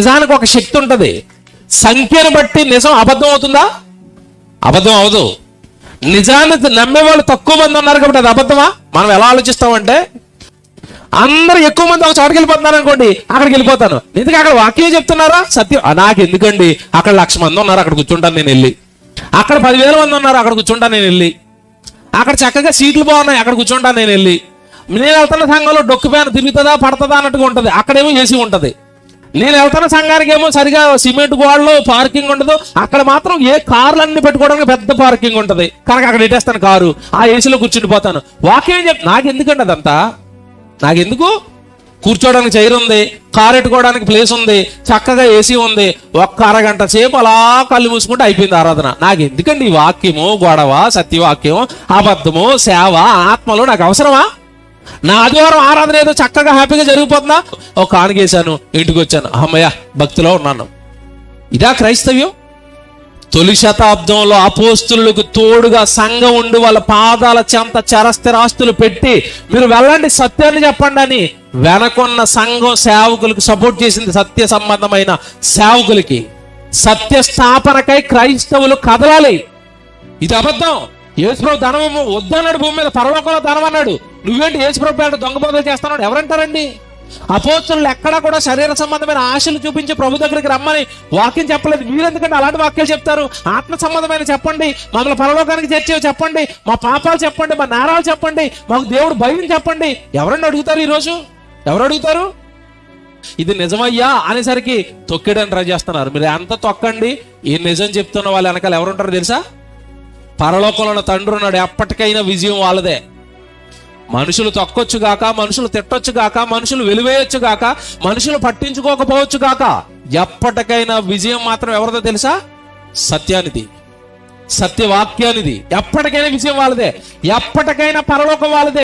నిజానికి ఒక శక్తి ఉంటుంది. సంఖ్యను బట్టి నిజం అబద్ధం అవుతుందా? అబద్ధం అవదు. నిజాన్ని నమ్మే వాళ్ళు తక్కువ మంది ఉన్నారు కాబట్టి అది అబద్ధమా? మనం ఎలా ఆలోచిస్తామంటే అందరూ ఎక్కువ మంది ఒక చోటకి వెళ్ళిపోతున్నారు అనుకోండి అక్కడికి వెళ్ళిపోతాను. ఎందుకు అక్కడ వాక్యం చెప్తున్నారా? సత్యం. నాకు ఎందుకండి? అక్కడ లక్ష మంది ఉన్నారు అక్కడ కూర్చుంటాను నేను వెళ్ళి. అక్కడ పదివేల మంది ఉన్నారు అక్కడ కూర్చుంటాను నేను వెళ్ళి. అక్కడ చక్కగా సీట్లు బాగున్నాయి అక్కడ కూర్చుంటాను నేను వెళ్ళి. నేను వెళ్తున్న సంఘంలో డొక్కు పైన తిరుగుతుందా పడుతుందా అన్నట్టుగా ఉంటుంది. అక్కడేమో ఏసీ ఉంటుంది. నేను వెళ్తున్న సంఘానికి ఏమో సరిగా సిమెంట్ గోడలు పార్కింగ్ ఉండదు. అక్కడ మాత్రం ఏ కార్లు అన్ని పెట్టుకోవడానికి పెద్ద పార్కింగ్ ఉంటుంది. కనుక అక్కడ పెట్టేస్తాను కారు. ఆ ఏసీలో కూర్చుండిపోతాను వాక్యం చెప్ నాకు ఎందుకండి అదంతా? నాకెందుకు? కూర్చోడానికి చైర్ ఉంది కారు ఎట్టుకోవడానికి ప్లేస్ ఉంది చక్కగా ఏసీ ఉంది. ఒక్క అరగంట సేపు అలా కళ్ళు మూసుకుంటే అయిపోయింది ఆరాధన. నాకు ఎందుకండి ఈ వాక్యము? గొడవ సత్యవాక్యం అబద్ధము సేవ ఆత్మలు నాకు అవసరమా? నా ఆదివారం ఆరాధన ఏదో చక్కగా హ్యాపీగా జరిగిపోతుందా? ఒక కానుకేశాను ఇంటికి వచ్చాను. అమ్మయ్య భక్తిలో ఉన్నాను. ఇదా క్రైస్తవ్యం? తొలి శతాబ్దంలో అపోస్తులకు తోడుగా సంఘం ఉండి వాళ్ళ పాదాల చెంత చరస్థిరాస్తులు పెట్టి మీరు వెళ్ళండి సత్యాన్ని చెప్పండి అని వెనకొన్న సంఘం సేవకులకు సపోర్ట్ చేసింది సత్య సంబంధమైన సేవకులకి. సత్య స్థాపనకై క్రైస్తవులు కదలాలి. ఇది అబద్ధం. యేసు ధనము వద్దన్నాడు భూమి మీద పరలోకంలో ధనం అన్నాడు నువ్వేంటి యేసుప్రభు పేట దొంగ బోధలు చేస్తున్నాడు ఎవరంటారండి? అపోస్తులు ఎక్కడా కూడా శరీర సంబంధమైన ఆశలు చూపించి ప్రభు దగ్గరికి రమ్మని వాక్యం చెప్పలేదు. మీరు ఎందుకంటే అలాంటి వాక్యాలు చెప్తారు? ఆత్మ సంబంధమైన చెప్పండి. మమ్మల్ని పరలోకానికి చేర్చేవి చెప్పండి. మా పాపాలు చెప్పండి. మా నేరాలు చెప్పండి. మాకు దేవుడు భయం చెప్పండి. ఎవరండి అడుగుతారు ఈరోజు? ఎవరు అడుగుతారు? ఇది నిజమయ్యా అనేసరికి తొక్కేడని ట్రై చేస్తున్నారు. మీరు ఎంత తొక్కండి? ఈ నిజం చెప్తున్న వాళ్ళ వెనకాల ఎవరుంటారు తెలుసా? పరలోకంలో ఉన్న తండ్రి ఉన్నాడు. ఎప్పటికైనా విజయం వాళ్ళదే. మనుషులు తొక్కొచ్చు గాక మనుషులు తిట్టొచ్చు గాక మనుషులు వెలివేయొచ్చు గాక మనుషులు పట్టించుకోకపోవచ్చు గాక. ఎప్పటికైనా విజయం మాత్రం ఎవరిదో తెలుసా? సత్యానిది. సత్యవాక్యానిది. ఎప్పటికైనా విజయం వాళ్ళదే. ఎప్పటికైనా పరలోకం వాళ్ళదే.